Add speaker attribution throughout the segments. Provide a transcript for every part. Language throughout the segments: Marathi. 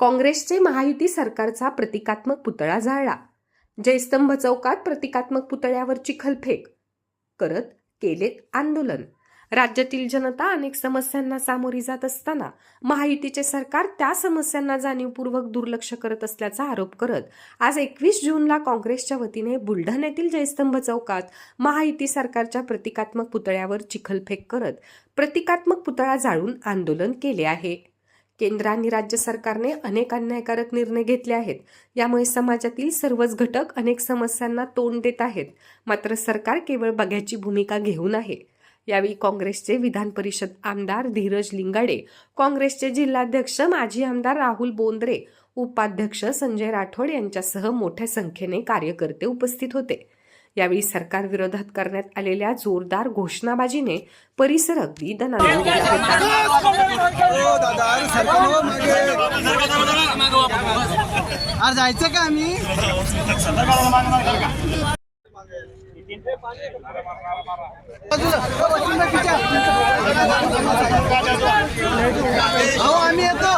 Speaker 1: काँग्रेसचे महायुती सरकारचा प्रतिकात्मक पुतळा जाळला. जयस्तंभ चौकात प्रतिकात्मक पुतळ्यावर चिखलफेक करत केले आंदोलन. राज्यातील जनता अनेक समस्यांना सामोरी जात असताना महायुतीचे सरकार त्या समस्यांना जाणीवपूर्वक दुर्लक्ष करत असल्याचा आरोप करत आज एकवीस जूनला काँग्रेसच्या वतीने बुलढाण्यातील जयस्तंभ चौकात महायुती सरकारच्या प्रतिकात्मक पुतळ्यावर चिखलफेक करत प्रतिकात्मक पुतळा जाळून आंदोलन केले आहे. केंद्र आणि राज्य सरकारने अनेक अन्यायकारक निर्णय घेतले आहेत. यामुळे समाजातील सर्वच घटक अनेक समस्यांना तोंड देत आहेत. मात्र सरकार केवळ बघ्याची भूमिका घेऊन आहे. यावेळी काँग्रेसचे विधान परिषद आमदार धीरज लिंगाडे काँग्रेसचे जिल्हाध्यक्ष माजी आमदार राहुल बोंद्रे उपाध्यक्ष संजय राठोड यांच्यासह मोठ्या संख्येने कार्यकर्ते उपस्थित होते. यावेळी सरकार विरोधात करण्यात आलेल्या जोरदार घोषणाबाजीने परिसर अगदी दणाणून गेला होता
Speaker 2: अरे हो जायचं का आम्ही. अहो आम्ही येतो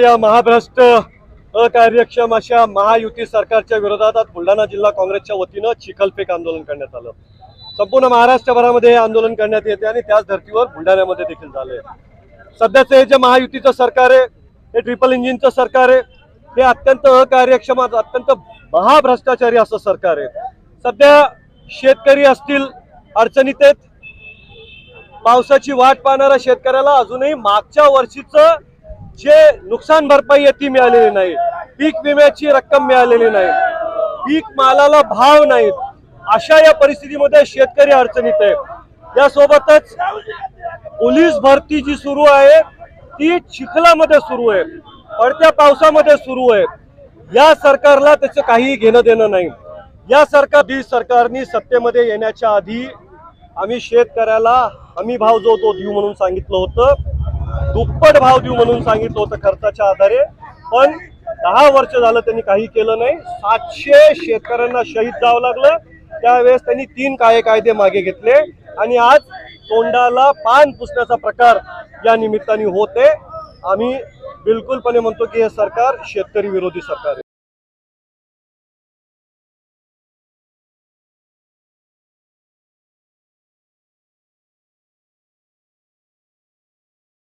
Speaker 3: या महाभ्रष्ट अकार्यक्षम अशा महायुती सरकारच्या विरोधात आज बुलढाणा जिल्हा काँग्रेसच्या वतीनं चिखलफेक आंदोलन करण्यात आलं. संपूर्ण महाराष्ट्रभरामध्ये हे आंदोलन करण्यात येते आणि त्याच धर्तीवर बुलढाण्यामध्ये देखील झाले सध्याचं हे जे महायुतीचं सरकार आहे हे ट्रिपल इंजिनचं सरकार आहे हे अत्यंत अकार्यक्षम अत्यंत महाभ्रष्टाचारी असं सरकार आहे. सध्या शेतकरी असतील अडचणीत पावसाची वाट पाहणाऱ्या शेतकऱ्याला अजूनही मागच्या वर्षीचं जे नुकसान भरपाई आहे ती मिळालेली नाही. पीक विम्याची रक्कम मिळालेली नाही. पीक मालाला भाव नाहीत अशा या परिस्थितीमध्ये शेतकरी अडचणीत आहे. यासोबतच पोलीस भरती जी सुरू आहे ती चिखलामध्ये सुरू आहे. पडत्या पावसामध्ये सुरू आहे. या सरकारला त्याचं काही घेणं देणं नाही. या सरकार सरकारनी सत्तेमध्ये येण्याच्या आधी आम्ही शेतकऱ्याला हमी भाव जो तो देऊ म्हणून सांगितलं होतं. दुप्पट भाव देऊ म्हणून सांगितलं होतं खर्चाच्या आधारे. पण दहा वर्ष झालं त्यांनी काही केलं नाही. सातशे शेतकऱ्यांना शहीद जावं लागलं. त्यावेळेस त्यांनी तीन काळे कायदे मागे घेतले. आणि आज तोंडाला पान पुसण्याचा प्रकार या निमित्ताने होते. आम्ही बिलकुलपणे म्हणतो की हे सरकार शेतकरी विरोधी सरकार